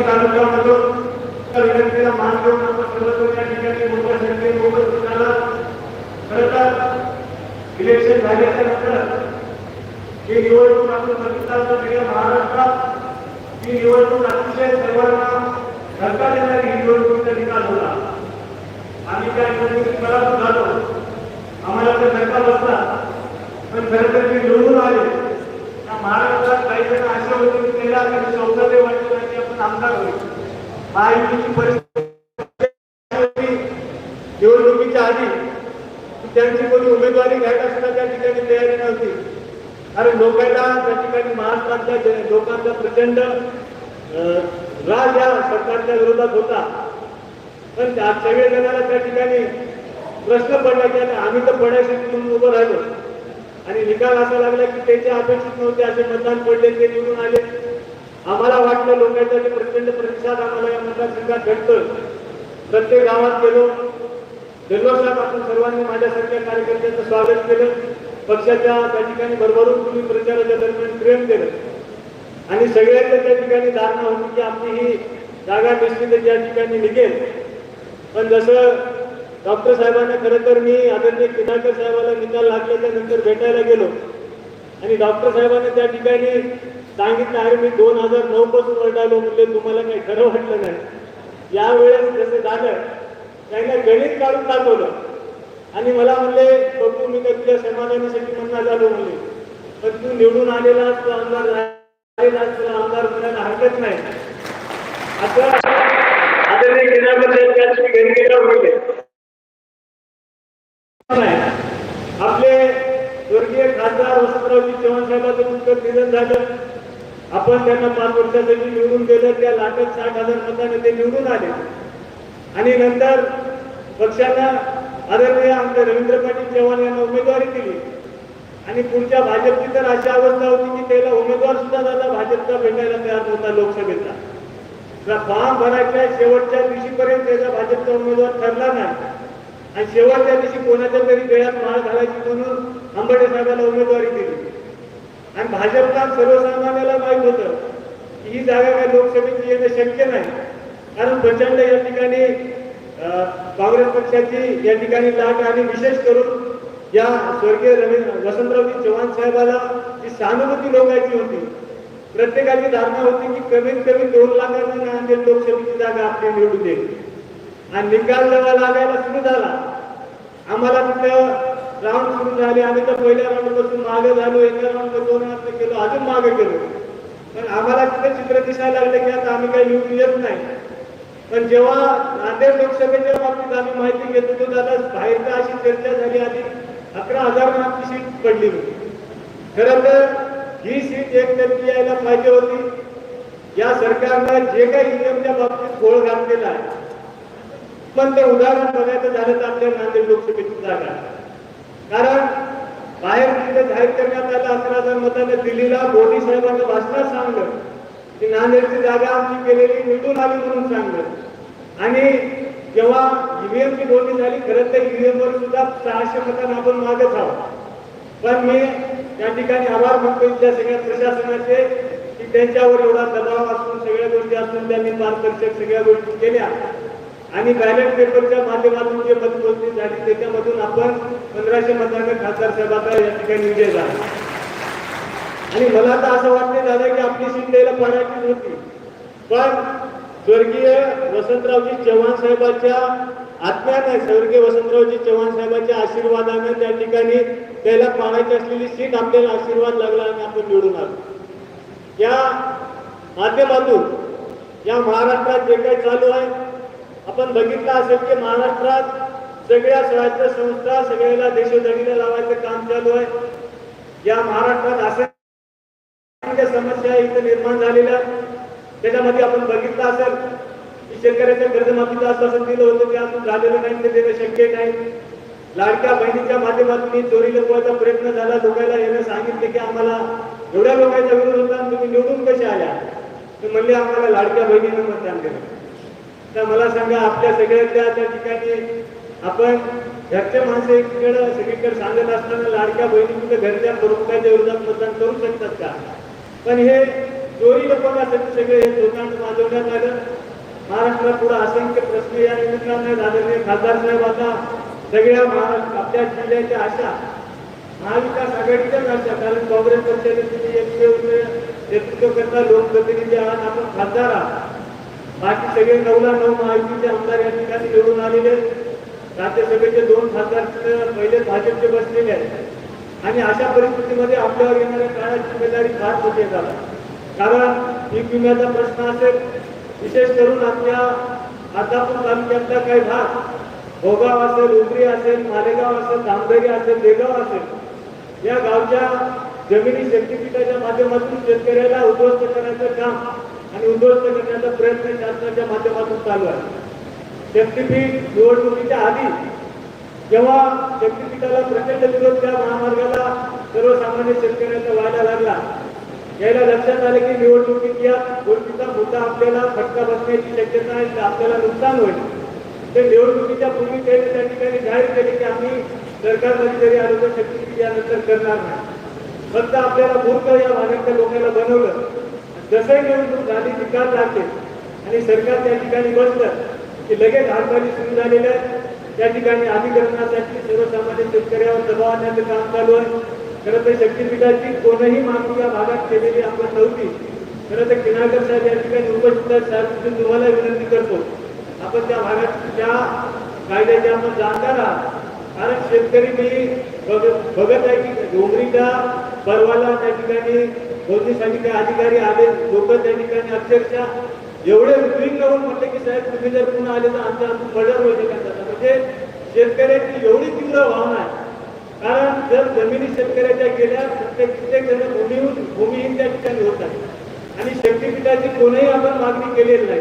तालुक्यामधून विनंतीला मान देऊन आपण सर्व ठिकाणी मोठ्या संख्येने उपस्थित झाला खरं तर इलेक्शन झाल्याच्यानंतर ही निवडणूक आपण बघितला तर महाराष्ट्रात ही निवडणूक अतिशय सर्वांना धक्का देणारी ही निवडणुकीचा निकाल होता आम्ही त्या निवडणुकीत पराभूत झालो आम्हाला तर धक्का बसला. पण खरं तर मी निवडून आले. त्या महाराष्ट्रात काही जण असे होते की त्याला कधी शौचालय वाटलं नाही आपण आमदार होईल महायुतीची परिस्थिती निवडणुकीच्या आधी त्यांची कोणी उमेदवारी घ्यायला सुद्धा त्या ठिकाणी तयारी नव्हती. कारण लोकांना त्या ठिकाणी महाराष्ट्रातल्या लोकांचा प्रचंड राज राग या सरकारच्या विरोधात होता. पण त्या सगळे जणांना त्या ठिकाणी प्रश्न पडला की आता आम्ही तर पडायसाठी म्हणून उभं राहिलो. आणि निकाल असा लागला की त्याचे अपेक्षित नव्हते असे मतदान पडले ते निवडून आले. आम्हाला वाटलं लोकांचा की प्रचंड प्रतिसाद आम्हाला या मतदारसंघात भेटतोय. प्रत्येक गावात गेलो. जल्लोषात आपण सर्वांनी माझ्यासारख्या कार्यकर्त्यांचं स्वागत केलं. पक्षाच्या त्या ठिकाणी भरभरून तुम्ही प्रचाराच्या दरम्यान प्रेम केलं. आणि सगळ्यांच्या त्या ठिकाणी धारणा होती की आपली ही जागा निश्चितच या ठिकाणी निघेल. पण जसं डॉक्टर साहेबांना खरं तर मी आदरणीय किनाकर साहेबाला निकाल लागल्याच्या नंतर भेटायला गेलो. आणि डॉक्टर साहेबांना त्या ठिकाणी सांगितलं अरे मी दोन हजार नऊ पासून ओरडालो म्हणजे तुम्हाला काही खरं वाटलं नाही. यावेळेस जसं झालं त्यांना गणित काढून दाखवलं. आणि मला म्हणले बघू मी काय तुझ्या समाधानासाठी म्हणणार झालो म्हणले पण तू निवडून आलेला तू आमदार आलेला तुला आमदार म्हणायला हरकत नाही. आता आदरणीय केंद्रावर साहेब त्या दिवशी घरी गेल्यावर म्हणले आपले स्वर्गीय खासदार वसंतरावजी चव्हाण साहेबांचं नुकतंच निधन झालं. आपण त्यांना पाच वर्षासाठी निवडून दिलं त्या लाखात साठ हजार मताने ते निवडून आले. आणि नंतर पक्षाला आदरणीय आमचे रवींद्र पाटील चव्हाण यांना उमेदवारी दिली. आणि पुढच्या भाजपची तर अशी अवस्था होती की त्याला उमेदवार सुद्धा दादा भाजपचा भेटायला तयार नव्हता लोकसभेचा. फॉर्म भरायच्या शेवटच्या दिवशीपर्यंत त्याचा भाजपचा उमेदवार ठरला नाही. आणि शेवटच्या दिवशी कोणाच्या तरी गळ्यात माळ घालायची म्हणून आंबेडकर साहेबांना उमेदवारी दिली. आणि भाजपला सर्वसामान्याला माहीत होतं की ही जागा काय लोकसभेची येणं शक्य नाही. कारण प्रचंड या ठिकाणी अं, काँग्रेस पक्षाची या ठिकाणी लाट आणि विशेष करून या स्वर्गीय रवींद्र वसंतरावजी चव्हाण साहेबाला जी सहानुभूती लोकांची होती प्रत्येकाची धारणा होती की कमीत कमी दोन लाखांना लोकसभेची जागा आपली निवडून देईल आणि निकाल जेव्हा लागायला सुरू झाला. आम्हाला तिथं राऊंड सुरू झाले. आम्ही तर पहिल्या राऊंडपासून मागे झालो. एका राऊंड दोन राऊंड केलो अजून मागे गेलो. पण आम्हाला तिथे चित्र दिसायला लागले की आता आम्ही काही लिहून येत नाही. पण जेव्हा नांदेड लोकसभेच्या बाबतीत आम्ही माहिती घेत होतो दादा बाहेर अशी चर्चा झाली आधी. अकरा हजार मार्कची सीट पडली होती. खरं तर ही सीट एकतर्फी यायला पाहिजे होती. या सरकारनं जे काही ईव्हीएमच्या बाबतीत घोळ घातलेला आहे पण ते उदाहरण बघायचं झालं तर आपल्या नांदेड लोकसभेची जागा. कारण बाहेर तिथे जाहीर करण्यात आलं अकरा हजार मताने दिल्लीला मोदी साहेबांना भाषणात सांगलं. की नांदेडची जागा आमची केलेली निवडून आली म्हणून सांगलं. आणि जेव्हा ईव्हीएमची बोलणी झाली खरं तर ईव्हीएम वर सुद्धा सहाशे मतांना आपण मागत आहोत. पण मी त्या ठिकाणी आभार मानतो इथल्या सगळ्या प्रशासनाचे की त्यांच्यावर एवढा दबाव असून सगळ्या गोष्टी असून त्यांनी पारदर्शक सगळ्या गोष्टी केल्या. आणि बॅलेट पेपरच्या माध्यमातून जे मतमोजणी झाली त्याच्यामधून आपण पंधराशे मतांना खासदार साहेबाचा या ठिकाणी विजय झाला. आणि मला तर असं वाटते दादा की आपली सीट द्यायला होती पण स्वर्गीय वसंतरावजी चव्हाण साहेबांच्या आत्म्याने स्वर्गीय वसंतरावजी चव्हाण साहेबांच्या आशीर्वादाने त्या ठिकाणी त्याला पाडायची असलेली सीट आपल्याला आशीर्वाद लागला आणि आपण निवडून आलो. या माध्यमातून या महाराष्ट्रात जे काही चालू आहे आपण बघितलं असेल की महाराष्ट्रात सगळ्या स्वराज्य संस्था सगळ्याला देशोधडीला लावायचं काम चालू आहे. या महाराष्ट्रात असे समस्या इथं निर्माण झालेल्या त्याच्यामध्ये आपण बघितलं असेल की शेतकऱ्याच्या कर्जमाफीचं आश्वासन दिलं होतं ते अजून झालेलं नाही ते देणं शक्य नाही. लाडक्या बहिणीच्या माध्यमातून चोरी लपवायचा प्रयत्न झाला. लोकांना येणं सांगितले की आम्हाला एवढ्या लोकांचा विरोध होता तुम्ही निवडून कसे आल्या? तर म्हणले आम्हाला लाडक्या बहिणीनं मतदान केलं तर मला सांगा आपल्या सगळ्यातल्या त्या ठिकाणी आपण घरच्या माणसं सगळीकडे सांगत असताना लाडक्या बहिणी कुठे घरच्या प्रमुखाच्या विरोधात मतदान करू शकतात का? पण हे चोरी लपवण्यासाठी सगळे हे दोघांना वाजवण्यात आलं. महाराष्ट्रात पुढे असंख्य प्रश्न या निमित्तानं आदरणीय खासदार साहेब आता सगळ्या महाराष्ट्र आपल्या जिल्ह्याच्या आशा महाविकास आघाडीच्याच आशा कारण काँग्रेस पक्षाने तुम्ही एकमेव नेतृत्व करता लोकप्रतिनिधी आहात आपण खासदार आहात. बाकी सगळे नऊला नऊ महायुतीचे आमदार या ठिकाणी निवडून आलेले आहेत. राज्यसभेचे दोन खासदार पहिले भाजपचे बसलेले आहेत आणि अशा परिस्थितीमध्ये आपल्यावर येणाऱ्या काळात जिम्मेदारी फार मोठी झाला कारण पीक विम्याचा प्रश्न असेल विशेष करून आपल्या आतापूर तालुक्यातला काही भाग भोगाव असेल उमरी असेल मालेगाव असेल धामधरी असेल देगाव असेल या गावच्या जमिनी शक्तीपीठाच्या माध्यमातून शेतकऱ्याला उद्ध्वस्त करण्याचं काम आणि उद्ध्वस्त करण्याचा प्रयत्न शासनाच्या माध्यमातून चालू आहे. शक्तीपीठ निवडणुकीच्या आधी जेव्हा शक्तीपीठाला प्रचंड विरोध त्या महामार्गाला सर्वसामान्य शेतकऱ्यांचा व्हायला लागला यायला लक्षात आले की निवडणुकीत या गोष्टीचा मुद्दा आपल्याला फटका बसण्याची शक्यता आहे आपल्याला नुकसान होईल. ते निवडणुकीच्या पूर्वी त्यांनी त्या ठिकाणी जाहीर केले की आम्ही सरकारमध्ये जरी आलो तर शक्तीपीठ यानंतर करणार नाही. फक्त आपल्याला मूर्ख या भागातल्या लोकांना बनवलं. जसंही निवडणूक झाली निकाल लागते आणि सरकार त्या ठिकाणी बसलं की लगेच हालचाली सुरू झालेल्या त्या ठिकाणी अधिकरणासाठी सर्वसामान्य शेतकऱ्यावर दबाव आणण्याचं काम चालू आहे. खरं तर शक्तीपीठाची कोणही मागणी या भागात केलेली आपण नव्हती. खरं तर किनाळकर साहेब या ठिकाणी उपस्थित साहेब तुम्हाला विनंती करतो आपण त्या भागात त्या कायद्याच्या आपण जाणकार आहात. कारण शेतकरी मी बघत आहे की डोंगरीच्या परवाला त्या ठिकाणी दोन्ही काही अधिकारी आले लोक त्या ठिकाणी अक्षरशः एवढे रुग्णी करून म्हटले की साहेब तुम्ही जर पुन्हा आले तर आमच्या मर्डर होईल म्हणजे शेतकऱ्याची एवढी तीव्र भावना आहे. कारण जर जमिनी शेतकऱ्याच्या गेल्या प्रत्येक कित्येक जण भूमीहून भूमिहीन त्या ठिकाणी होत आहे आणि शक्तीपीठाची कोणीही आपण मागणी केलेली नाही.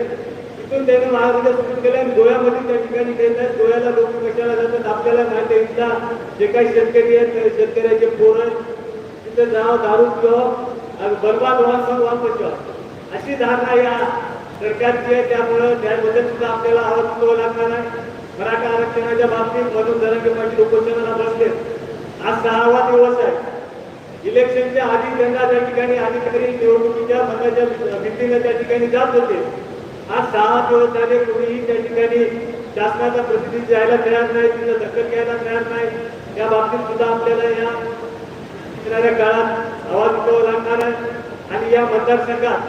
तिथून त्याने महाराजा सुरू केलं आणि गोव्यामध्ये त्या ठिकाणी गेल्यात गोव्याला लोक कशाला जातात आपल्याला माहिती ते इथला जे काही शेतकरी आहेत शेतकऱ्याचे पोरं तिथं जावं दारू पिवावं आणि बरबाद व्हा मग वापस अशी धारणा या सरकारची आहे त्यामुळं त्याबद्दल सुद्धा आपल्याला आवाज उठवावा लागणार आहे. मराठा आरक्षणाच्या बाबतीत म्हणून धनंजय पाटील उपोषणाला बसले. आज सहावा दिवस आहे. इलेक्शनच्या आधी त्यांना त्या ठिकाणी अधिकारी निवडणुकीच्या मताच्या भीतीने त्या ठिकाणी जात होते. आज सहा दिवस झाले कोणीही त्या ठिकाणी शासनाचा प्रतिनिधी जायला तयार नाही तिथं दखल घ्यायला तयार नाही. त्या बाबतीत सुद्धा आपल्याला या येणाऱ्या काळात आवाज उठवावा आहे आणि या मतदारसंघात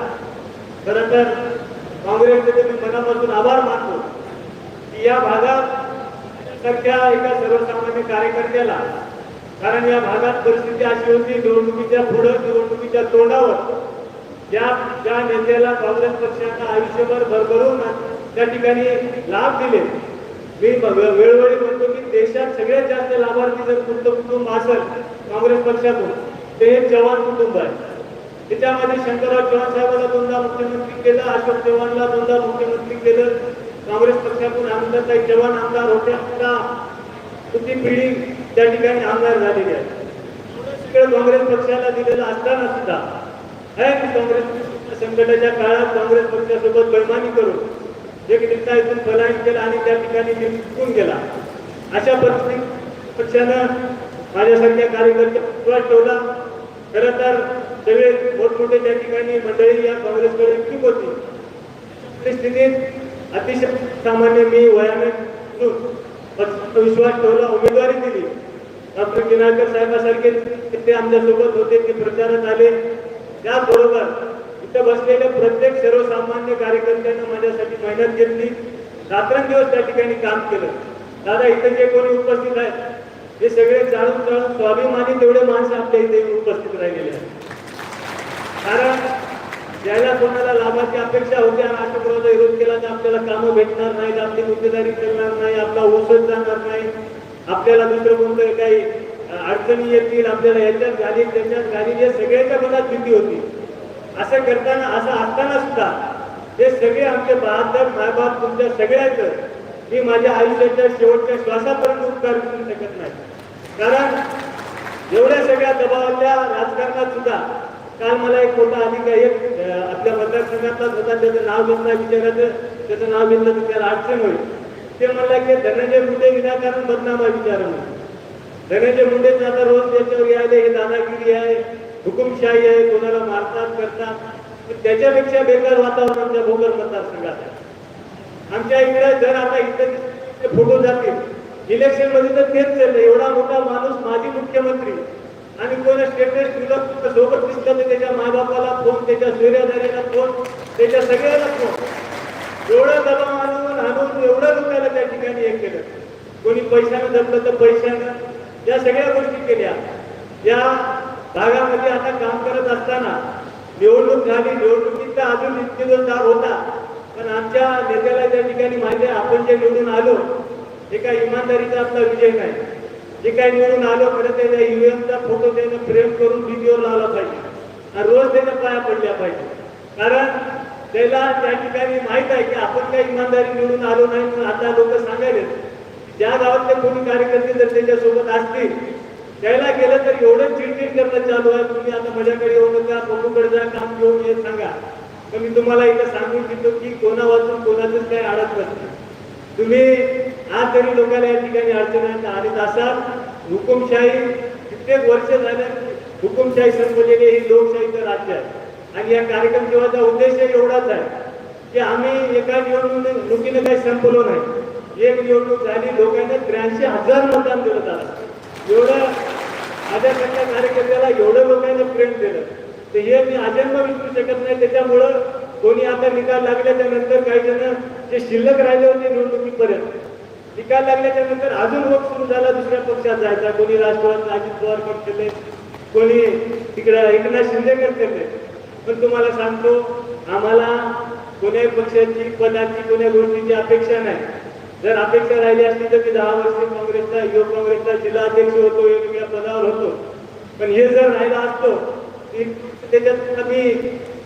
खरं तर काँग्रेसचे मी मनापासून आभार मानतो की या भागात सारख्या एका सर्वसामान्य कार्यकर्त्याला कारण या भागात परिस्थिती अशी होती निवडणुकीच्या पुढं निवडणुकीच्या तोंडावर ज्या ज्या नेत्याला काँग्रेस पक्षानं आयुष्यभर भरभरून त्या ठिकाणी लाभ दिले. मी वेळोवेळी म्हणतो की देशात सगळ्यात जास्त लाभार्थी जर कुठलं कुटुंब असेल काँग्रेस पक्षातून ते हे चव्हाण कुटुंब आहे. त्याच्यामध्ये शंकरराव चव्हाण साहेबांना दोनदा मुख्यमंत्री केलं अशोक चव्हाणला दोनदा मुख्यमंत्री केलं काँग्रेस पक्षातून आमदारताई चव्हाण आमदार होत्या आता. तुमची पिढी त्या ठिकाणी आमदार झालेली आहे. तिकडे काँग्रेस पक्षाला दिलेला असताना सुद्धा आहे की काँग्रेस संकटाच्या काळात काँग्रेस पक्षासोबत बैमानी करून एक नेता इथून पलायन केला आणि त्या ठिकाणी निघून गेला. अशा परिस्थितीत पक्षानं माझ्यासारख्या कार्यकर्त्या विश्वास ठेवला. खरं तर सगळे मोठमोठे त्या ठिकाणी मंडळी या काँग्रेसकडे इच्छुक होती. परिस्थितीत अतिशय सामान्य मी वयाने विश्वास ठेवला उमेदवारी दिली. डॉक्टर किनाळकर साहेबांसारखे ते आमच्यासोबत होते ते प्रचारात आले. त्याचबरोबर इथं बसलेल्या प्रत्येक सर्वसामान्य कार्यकर्त्यांना माझ्यासाठी मेहनत घेतली. रात्रंदिवस त्या ठिकाणी काम केलं. दादा इथं जे कोणी उपस्थित आहेत हे सगळे जाणून जाणून स्वाभिमानी तेवढे माणसं आपल्या इथे उपस्थित राहिलेले आहेत. कारण ज्याला कोणाला लाभाची अपेक्षा होती आणि अशोकरावचा विरोध केला तर आपल्याला कामं भेटणार नाहीत आपली गुत्तेदारी करणार नाही आपला ओसत जाणार नाही आपल्याला दुसरं कोणतं काही अडचणी येतील आपल्याला याच्यात गाडी त्याच्यात गाडी या सगळ्याच्या मनात भीती होती. असं करताना असं असताना सुद्धा हे सगळे आमचे बहादर मायबाप तुमच्या सगळ्याच मी माझ्या आयुष्याच्या शेवटच्या श्वासापर्यंत उपकार करू शकत नाही. कारण एवढ्या सगळ्या दबावातल्या राजकारणात सुद्धा काल मला एक मोठा अधिकारी एक आपल्या मतदारसंघातलाच होता त्याचं नाव घेतला विचारायचं त्याचं नाव घेतलं तर त्याला अडचण होईल ते म्हणला की धनंजय मुंडे विनाकारण बदनामा विचारणं धनंजय मुंडेच आता रोज त्याच्यावर यायला हे दादागिरी आहे हुकुमशाही आहे कोणाला मारतात करतात. त्याच्यापेक्षा बेकार वातावरण आमच्या भोकर मतदारसंघात आहे. आमच्या इकडे जर आता इथे फोटो जातील इलेक्शनमध्ये तर तेच चाललं एवढा मोठा माणूस माजी मुख्यमंत्री आणि कोण स्टेटस ठेवलं सोबत दिसलं तर त्याच्या मायबापाला फोन त्याच्या सूर्यधाऱ्याला फोन त्याच्या सगळ्याला फोन एवढं दबाव आणून आणून एवढं लोकांना त्या ठिकाणी हे केलं. कोणी पैशानं जपलं तर पैशानं. या सगळ्या गोष्टी केल्या. या भागामध्ये आता काम करत असताना निवडणूक झाली. निवडणुकीत तर अजून इतके जोरदार होता. पण आमच्या नेत्याला त्या ठिकाणी माहिती आपण जे निवडून आलो हे काय इमानदारीचा आपला विजय नाही जे काही निवडून आलो खरं त्याच्या युएमचा फोटो त्यानं फ्रेम करून व्हिडिओ लावला पाहिजे. आणि रोज त्यानं पाया पडल्या पाहिजे. कारण त्याला त्या ठिकाणी माहीत आहे की आपण काही इमानदारी निवडून आलो नाही पण आता लोक सांगायले ज्या गावातले कोणी कार्यकर्ते जर त्याच्यासोबत असतील त्याला गेलं तर एवढं चिडचिड करणं चालू आहे. तुम्ही आता माझ्याकडे येऊ नका बंधूकडे जा काम घेऊन येत सांगा. तर मी तुम्हाला इथं सांगून देतो की कोणा वाचून कोणाचंच काही अडत नसते. तुम्ही आज जरी लोकांना या ठिकाणी अडचण आणत असाल हुकुमशाही कित्येक वर्ष झाल्या हुकुमशाही संपलेली ही लोकशाहीचं राज्य आहे. आणि या कार्यक्रम जेव्हाचा उद्देश एवढाच आहे की आम्ही एका निवडणुकीने काही संपलो नाही. एक निवडणूक झाली लोकांना त्र्याऐंशी हजार मतदान दिलं त्याला. एवढं माझ्यासारख्या कार्यकर्त्याला एवढं लोकांना प्रेम दिलं तर हे मी अजन्म विसरू शकत नाही. त्याच्यामुळं कोणी आता निकाल लागल्याच्या नंतर काही जण जे शिल्लक राहिले होते निवडणुकीपर्यंत निकाल लागल्याच्या नंतर अजून रोग सुरू झाला दुसऱ्या पक्षात जायचा. कोणी राष्ट्रवादी अजित पवार केले. कोणी तिकडे एकनाथ शिंदे केले. पण तुम्हाला सांगतो आम्हाला कोण्याही पक्षाची पदाची कोण्या गोष्टीची अपेक्षा नाही. जर अपेक्षा राहिली असती तर मी दहा वर्ष काँग्रेसचा युवक काँग्रेसचा जिल्हा अध्यक्ष होतो वेगवेगळ्या पदावर होतो. पण हे जर राहिला असतो त्याच्यात आम्ही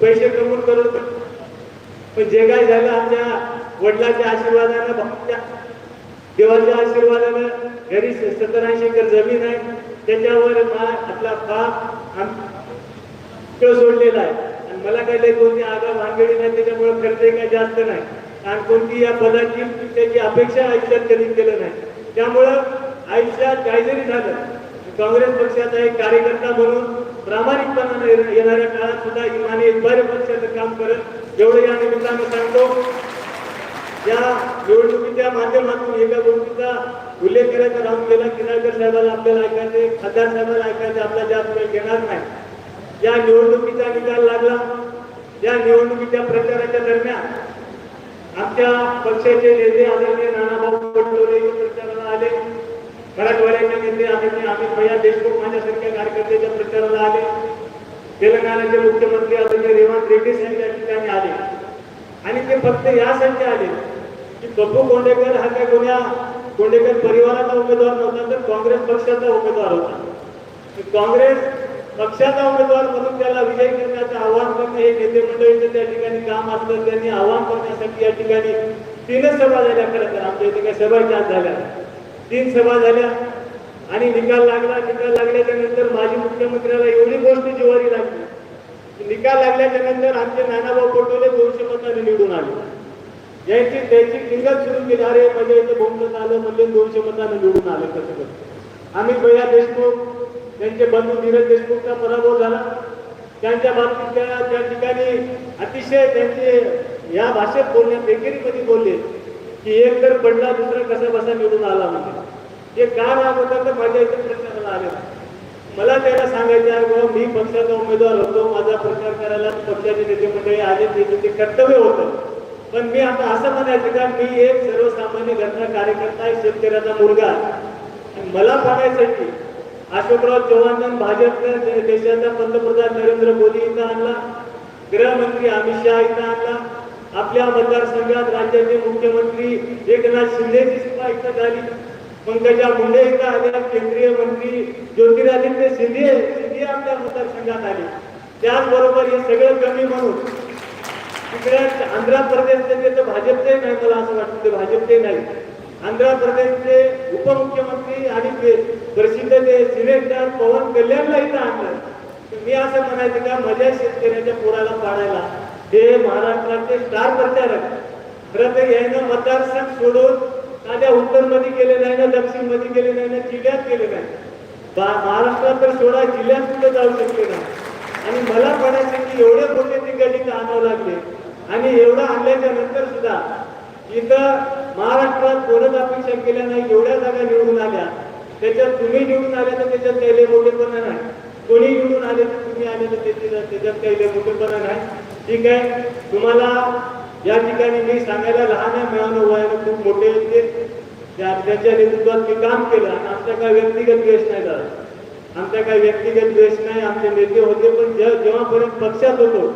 पैसे कमवून करून पण जे काय झालं आमच्या वडिलांच्या आशीर्वादानं भावाच्या देवाच्या आशीर्वादानं घरी सत्तरऐंशी एकर जमीन आहे. त्याच्यावर मा आपला बाप आम सोडलेला आहे. आणि मला काही लई कोणती आगा भानगडी नाही त्याच्यामुळे खर्च काय जास्त नाही. आणि कोणती या पदाची त्याची अपेक्षा आयुष्यात कधी केलं नाही. त्यामुळं आयुष्यात काही जरी झालं. काँग्रेस पक्षाचा एक कार्यकर्ता म्हणून प्रामाणिकपणाने येणाऱ्या काळात सुद्धा इमाने बरे पक्षाचं काम करत एवढं या निमित्तानं सांगतो. या निवडणुकीच्या माध्यमातून एका गोष्टीचा उल्लेख करायचा राहून गेला किनाळकर साहेबाला आपल्याला ऐकायचे खासदार साहेबाला ऐकायचे आपला जास्त वेळ घेणार नाही. या निवडणुकीचा निकाल लागला. या निवडणुकीच्या प्रचाराच्या दरम्यान आमच्या पक्षाचे नेते आदरणीय नानाभाऊ पटोले प्रचाराला आले. मराठवाड्याचे नेते आदरणीय अमित भैया देशमुख माझ्यासारख्या कार्यकर्त्याच्या प्रचाराला आले. तेलंगणाचे मुख्यमंत्री आदरणीय रेवंत रेड्डी साहेब या ठिकाणी आले. आणि ते फक्त यासाठी आले. की बप्पू कोंडेकर हा काय कोण्या कोंडेकर परिवाराचा उमेदवार नव्हता तर काँग्रेस पक्षाचा उमेदवार होता. तर काँग्रेस पक्षाचा उमेदवार म्हणून त्याला विजय करण्याचं आवाहन करणे हे नेते मंडळीचं त्या ठिकाणी काम असलं त्यांनी आव्हान करण्यासाठी या ठिकाणी तीनच सभा झाल्या खरं तर. आमच्या इथे काही सभा जास्त झाल्या तीन सभा झाल्या आणि निकाल लागला. निकाल लागल्याच्या नंतर माजी मुख्यमंत्र्याला एवढी गोष्ट जिवारी लागली. निकाल लागल्याच्या नंतर आमचे नानाभाऊ पटोले दोनशे मतांनी निवडून आले. यांची त्यांची किंगत सुरू केली. अरे म्हणजे इथे बहुमत आलं म्हणजे दोनशे मतांनी निवडून आलं कसं कसं आम्ही भैया देशमुख त्यांचे बंधू धीरज देशमुखचा पराभव झाला. त्यांच्या बाबतीत त्या त्या ठिकाणी अतिशय त्यांचे या भाषेत बोलण्यात एकेरीमध्ये बोलले की एक तर पडला दुसरा कसा बसा निवडून आला म्हणजे. हे का राग होता तर माझ्या इथे प्रचाराला आले मला त्याला सांगायचं आहे बाबा मी पक्षाचा उमेदवार होतो माझा प्रचार करायला पक्षाचे नेते मंडळी आले त्याचं ते कर्तव्य होतं. पण मी आता असं म्हणायचं का मी एक सर्वसामान्य घटना कार्यकर्ता आहे शेतकऱ्याचा मुलगा मला पाहण्यासाठी अशोकराव चव्हाण भाजपनं देशाचा पंतप्रधान नरेंद्र मोदी इथं आणला गृहमंत्री अमित शहा इथं आणला आपल्या मतदारसंघात राज्याचे मुख्यमंत्री एकनाथ शिंदेची सुद्धा इथं झाली. पंकजा मुंडे एकदा आल्या केंद्रीय मंत्री ज्योतिरादित्य सिंधिये सिंधी आपल्या मतदारसंघात आले. त्याचबरोबर हे सगळं कमी म्हणून तिकडे आंध्र प्रदेशचे तर भाजपचे नाही मला असं वाटतं ते भाजपचे नाही. आंध्र प्रदेशचे उपमुख्यमंत्री आणि ते प्रसिद्ध ते सिनेटर पवन कल्याणला इथं आणलं मी असं म्हणायचं का माझ्या शेतकऱ्याच्या पोराला पाडायला. हे महाराष्ट्राचे स्टार प्रचारक. खरं तर यानं मतदारसंघ सोडून साध्या उत्तरमध्ये केले नाही ना दक्षिणमध्ये गेले नाही ना जिल्ह्यात केले नाही. महाराष्ट्रात तर सोळा जिल्ह्यात सुद्धा जाऊ शकले नाही. आणि मला म्हणायचं की एवढे मोठे तिकीट इथं आणावं लागले. आणि एवढं आणल्याच्या नंतर सुद्धा इथं महाराष्ट्रात कोणच अपेक्षा केल्या नाही एवढ्या जागा निवडून आल्या. त्याच्यात तुम्ही निवडून आले तर त्याच्यात काही मोठेपणा नाही. कोणी निवडून आले तर तुम्ही आले तर त्याच्यात काही मोठेपणा नाही. ठीक आहे? तुम्हाला या ठिकाणी मी सांगायला लहान मिळालं मिळवणं खूप मोठे येते ते. त्या त्याच्या नेतृत्वात मी काम केलं आणि आमचा काय व्यक्तिगत द्वेष नाही झाला. आमचा काही व्यक्तिगत द्वेष नाही आमचे नेते होते पण जेव्हापर्यंत पक्षात होतो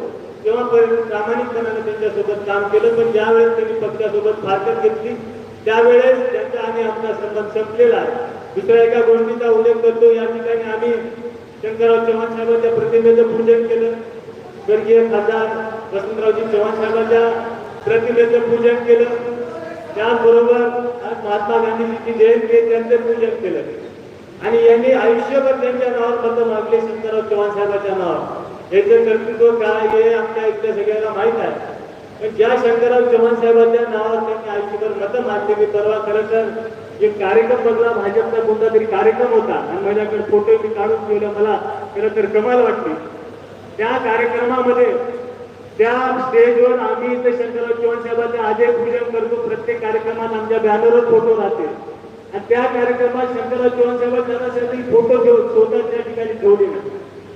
तेव्हापर्यंत प्रामाणिकपणाने त्यांच्यासोबत काम केलं. पण ज्यावेळेस त्यांनी पक्षासोबत फारकत घेतली त्यावेळेस त्यांचा आणि आमचा संबंध संपलेला आहे. दुसऱ्या एका गोष्टीचा उल्लेख करतो या ठिकाणी आम्ही शंकरराव चव्हाण साहेबांच्या प्रतिमेचं पूजन केलं. स्वर्गीय खासदार वसंतरावजी चव्हाण साहेबांच्या प्रतिमेचं पूजन केलं. त्याचबरोबर आज महात्मा गांधीजीची जयंती आहे त्यांचं पूजन केलं. आणि यांनी आयुष्यभर त्यांच्या नावावर पत्र मागले शंकरराव चव्हाण साहेबांच्या नावावर. याचं कर्तृत्व काय हे आमच्या इथल्या सगळ्यांना माहीत आहे. पण ज्या शंकरराव चव्हाण साहेबांच्या नावावर त्यांनी आयुष्यभर मतं मागले मी परवा खरं तर एक कार्यक्रम बघला भाजपचा कोणता तरी कार्यक्रम होता. आणि माझ्याकडे फोटो मी काढून ठेवला मला खरं तर कमाल वाटली. त्या कार्यक्रमामध्ये त्या स्टेजवर आम्ही इथे शंकरराव चव्हाण साहेबांचे आजय पूजन करतो. प्रत्येक कार्यक्रमात आमच्या बॅनरवर फोटो राहते आणि त्या कार्यक्रमात शंकरराव चव्हाण साहेबांसाठी फोटो घेऊन स्वतः त्या ठिकाणी ठेवले.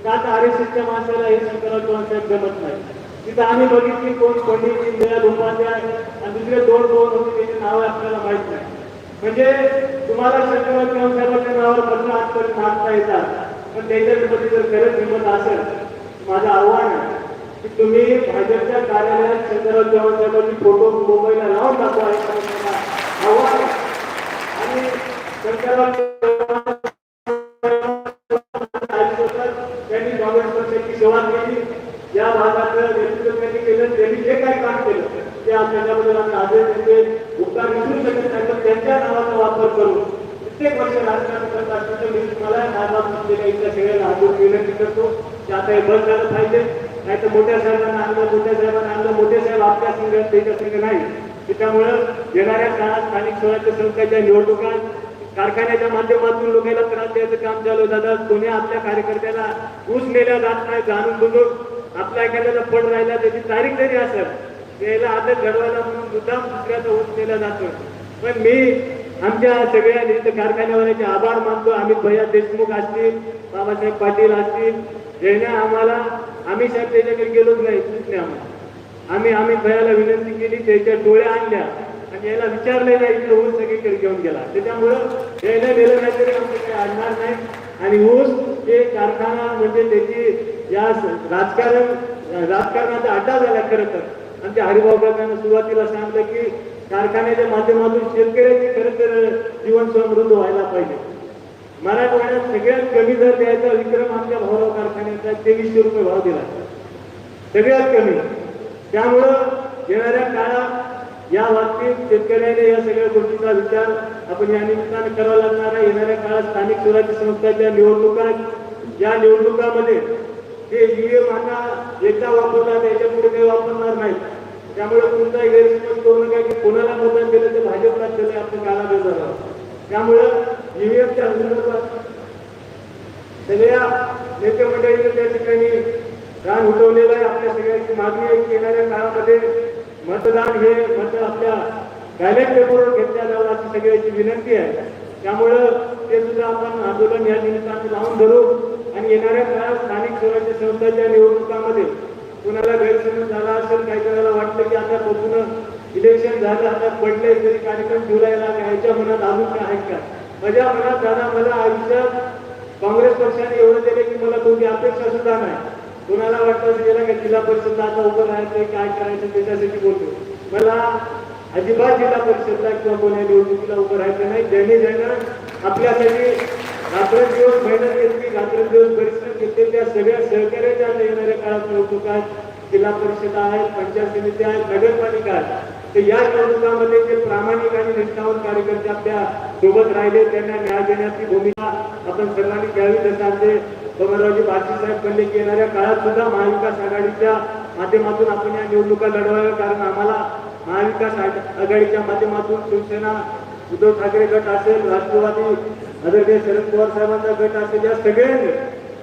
नाही का आर एस एसच्या माणसाला हे शंकरराव चव्हाण साहेब जमत नाही. तिथं आम्ही बघितली कोण पंडितजी दीनदयाल उपाध्याय आणि दुसरे दोन दोन होते त्याची नावं आपल्याला माहीत नाही. म्हणजे तुम्हाला शंकरराव चव्हाण साहेबांच्या नावावर पत्र आजपर्यंत मागता येतात. पण त्याच्यामध्ये जर खरंच हिंमत असेल माझं आव्हान आहे की तुम्ही भाजपच्या कार्यालयात चंद्रराव चव्हाण साहेबांची फोटो मुंबईला लावून दाखवा आहे. आणि शंकरराव त्यांनी काँग्रेस पक्षाची सेवा केली. या भागातलं नेतृत्व त्यांनी केलं. त्यांनी जे काही काम केलं ते आज त्याच्याबद्दल आम्ही आदेश देते उपकार विसरू शकत नाही तर त्यांच्या नावाचा वापर करून प्रत्येक वर्ष राजकारण करत असताना मी तुम्हाला माझा असलेल्या इथल्या विनंती करतो की आता हे बंद झालं पाहिजे. नाही तर मोठ्या साहेबांना आणलं मोठ्या साहेबांना आणलं मोठे साहेब आपल्या संघात त्याच्या संघ नाही. त्यामुळं येणाऱ्या काळात स्थानिक स्वराज्य संस्थाच्या निवडणुका कारखान्याच्या माध्यमातून लोकांना त्रास द्यायचं काम चालू दादा कोणी आपल्या कार्यकर्त्याला ऊस नेल्या जात नाही जाणून बुजून आपल्या एखाद्याला फळ राहिला त्याची तारीख जरी असं त्याला आता घडवायला म्हणून सुद्धा दुसऱ्याचा ऊस नेला जातो. पण मी आमच्या सगळ्या इथं कारखान्यावाल्याचे आभार मानतो. अमित भैया देशमुख असतील बाबासाहेब पाटील असतील यांनी आम्हाला आम्ही साहेब त्याच्याकडे गेलोच नाही सूचने आम्हाला आम्ही आम्ही भयाला विनंती केली त्याच्या डोळ्या आणल्या आणि याला विचारले नाही इकडे ऊस सगळीकडे घेऊन गेला. त्याच्यामुळं यायला गेलं नाही तरी आमचं काही आणणार नाही. आणि ऊस हे कारखाना म्हणजे त्याची या राजकारण राजकारणाचा अड्डा झाला खरं तर. आणि ते हरिभाऊ काकांना सुरुवातीला सांगितलं की कारखान्याच्या माध्यमातून शेतकऱ्याची खरं तर जीवन समृद्ध व्हायला पाहिजे. मराठवाड्यात सगळ्यात कमी दर द्यायचा विक्रम आमच्या भाऊराव कारखान्याचा तेवीसशे रुपये भाव दिला. सगळ्यात कमी. त्यामुळं येणाऱ्या काळात या बाबतीत शेतकऱ्याने या सगळ्या गोष्टीचा विचार आपण या निमित्तानं करावा लागणार आहे. येणाऱ्या काळात स्थानिक स्वराज्य संस्थांच्या निवडणुका या निवडणुकामध्ये ते ईव्हीएम आता एकदा वापरला त्याच्या पुढे काही वापरणार नाही. त्यामुळे कोणताही गैरसमज करू नका की कोणाला मतदान केलं तर भाजपला दिलं आपण काला बेजार आहोत त्यामुळं ईव्हीएमच्या संदर्भात सगळ्या नेते मंडळीने त्या ठिकाणी रान उठवलेलं आहे. आपल्या सगळ्यांची मागणी आहे की येणाऱ्या काळामध्ये मतदान हे मत आपल्या बॅलेट पेपरवर घेतल्या जावं अशी सगळ्याची विनंती आहे. त्यामुळं ते सुद्धा आपण आंदोलन या निमित्ताने लावून धरू आणि येणाऱ्या काळात स्थानिक स्वराज्य संस्थांच्या निवडणुकामध्ये कुणाला गैरसमज झाला असेल काही जणाला वाटलं की आता बघून इलेक्शन झालं आता पडले तरी कार्यक्रम जुलैला ह्याच्या मनात अजून काय आहेत का? माझ्या मनात दादा मला आयुष्यात काँग्रेस पक्षाने एवढं दिलं की मला कोणती अपेक्षा सुद्धा नाही. कोणाला वाटतं गेला का जिल्हा परिषदला आता उभं राहायचं काय करायचं त्याच्यासाठी बोलतो. मला अजिबात जिल्हा परिषदला किंवा कोणा निवडणुकीला उभं राहायचं नाही. ज्याने ज्यांना आपल्यासाठी रात्रंदिवस मेहनत घेतली रात्रंदिवस परिश्रम घेतले त्या सगळ्या सहकार्याच्या येणाऱ्या काळात मिळतो काय जिल्हा परिषद आहेत पंचायत समिती आहेत नगरपालिका आहेत तर या निवडणुकामध्ये जे प्रामाणिक आणि निष्ठावंत कार्यकर्ते आपल्यासोबत राहिले त्यांना न्याय देण्याची भूमिका आपण सर्वांनी घ्यावी. जसं आमचे बबनरावजी साहेब म्हणले की येणाऱ्या काळात सुद्धा महाविकास आघाडीच्या माध्यमातून आपण या निवडणुका लढवाव्या. कारण आम्हाला महाविकास आघाडीच्या माध्यमातून शिवसेना उद्धव ठाकरे गट असेल राष्ट्रवादी आदरणीय शरद पवार साहेबांचा गट असेल या सगळ्यांनी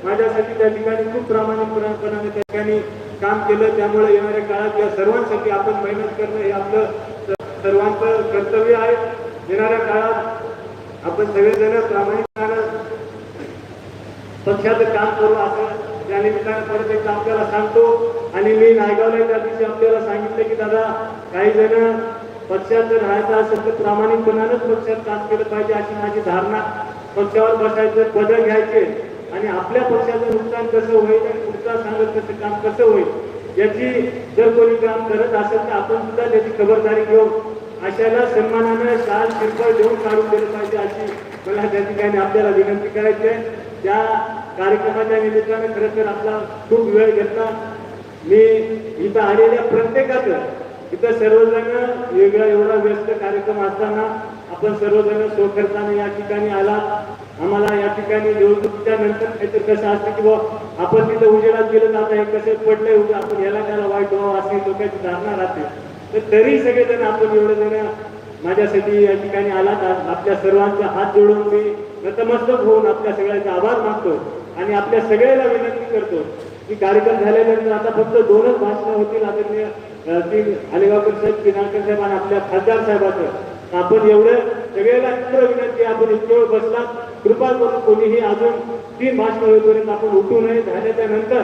माझ्यासाठी त्या ठिकाणी खूप प्रामाणिकपणाने त्या ठिकाणी काम केलं त्यामुळे येणाऱ्या काळात या सर्वांसाठी आपण मेहनत करणं हे आपलं सर्वांचं कर्तव्य आहे. येणाऱ्या काळात आपण सगळेजण प्रामाणिकपणानं पक्षाचं काम करू. असं त्या निमित्तानं परत एकदा आपल्याला सांगतो आणि मी नायगावला त्या दिवशी आपल्याला सांगितलं की दादा काही जण पक्षात जर राहायचं असेल तर प्रामाणिकपणानंच पक्षात काम केलं पाहिजे अशी माझी धारणा. पक्षावर बसायचं पदं घ्यायचे. आणि आपल्या पक्षाचं नुकसान कसं होईल आणि पुढचा सांगत कसं काम कसं होईल याची जर कोणी काम करत असेल तर आपण सुद्धा त्याची खबरदारी घेऊ अशाला सन्मानानं शाल शिरफळ देऊन काढून दिलं पाहिजे अशी मला त्या ठिकाणी आपल्याला विनंती करायची आहे. त्या कार्यक्रमाच्या निमित्तानं खरं तर आपला खूप वेळ घेतला. मी इथं आलेल्या प्रत्येकाचं इथं सर्वजण वेगळा एवढा व्यस्त कार्यक्रम असताना आपण सर्वजण स्वखर्चाने या ठिकाणी आला आम्हाला या ठिकाणी निवडणुकीच्या नंतर काहीतरी कसं असतं की बाबा आपण तिथं उजेडात गेलो तर आता हे कसं पडलंय उद्या आपण याला त्याला वाईट व्हावं अशी लोकांची धारणा राहते. तर तरी सगळेजण आपण एवढे जण माझ्यासाठी या ठिकाणी आलात. आपल्या सर्वांचा हात जोडून मी नतमस्तक होऊन आपल्या सगळ्यांचे आभार मानतो आणि आपल्या सगळ्याला विनंती करतो की कार्यक्रम झाल्यानंतर आता फक्त दोनच भाषणं होतील आदरणीय अ, ती अलिगावकर साहेब साहेब आणि आपल्या खासदार साहेबाचं. आपण एवढं सगळ्याला तीव्र विनंती आपण इतके बसला. कृपा करून कोणीही अजून तीन भाषण होईपर्यंत आपण उठू नये. झाल्याच्यानंतर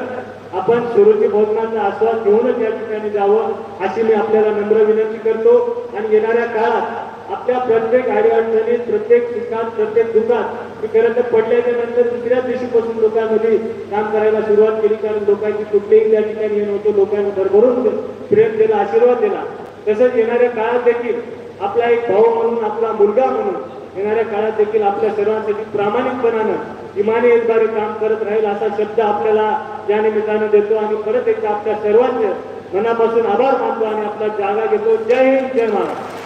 आपण सुरुची भोजनाचा आस्वाद घेऊनच या ठिकाणी जावं अशी मी आपल्याला नम्र विनंती करतो. आणि येणाऱ्या काळात आपल्या प्रत्येक आडीअडचणीत प्रत्येक ठिकाण प्रत्येक दुकान मी खरं तर पडल्याच्या नंतर दुसऱ्याच दिवशीपासून लोकांमध्ये काम करायला सुरुवात केली. कारण लोकांची कुठलेही त्या ठिकाणी येणं होतं लोकांना भरभरून प्रेम दिला आशीर्वाद दिला. तसंच येणाऱ्या काळात देखील आपला एक भाऊ म्हणून आपला मुलगा म्हणून येणाऱ्या काळात देखील आपल्या सर्वांसाठी प्रामाणिकपणानं इमानी एकबारी काम करत राहील असा शब्द आपल्याला या निमित्तानं देतो आणि परत एकदा आपल्या सर्वांचे मनापासून आभार मानतो आणि आपला जागा घेतो. जय हिंद जय महाराष्ट्र.